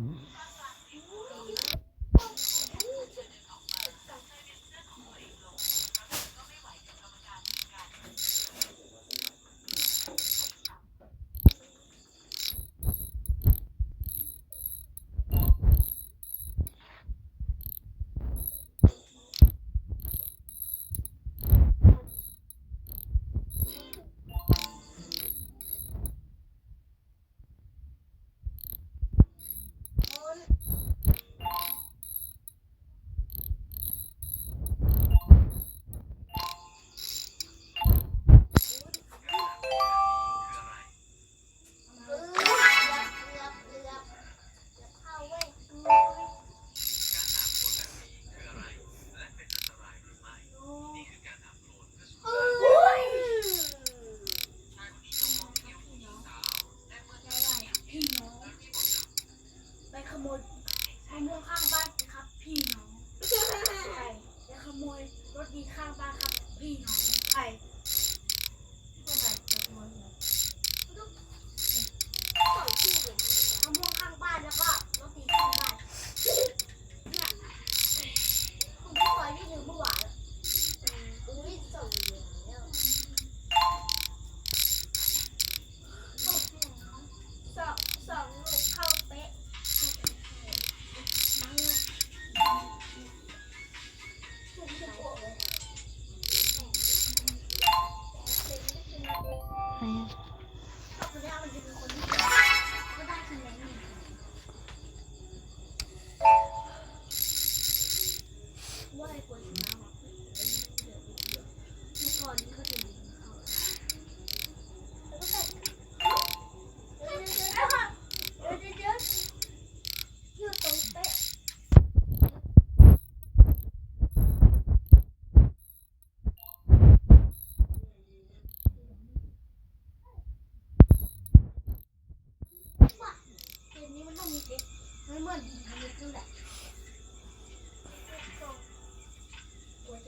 Mm-hmm. ขโมยข้างบ้านสิครับ พี่น้องไช่และขโมยรถดีข้างบ้านครับ พี่น้องใช่ไม่เปขโมย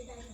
Thank you.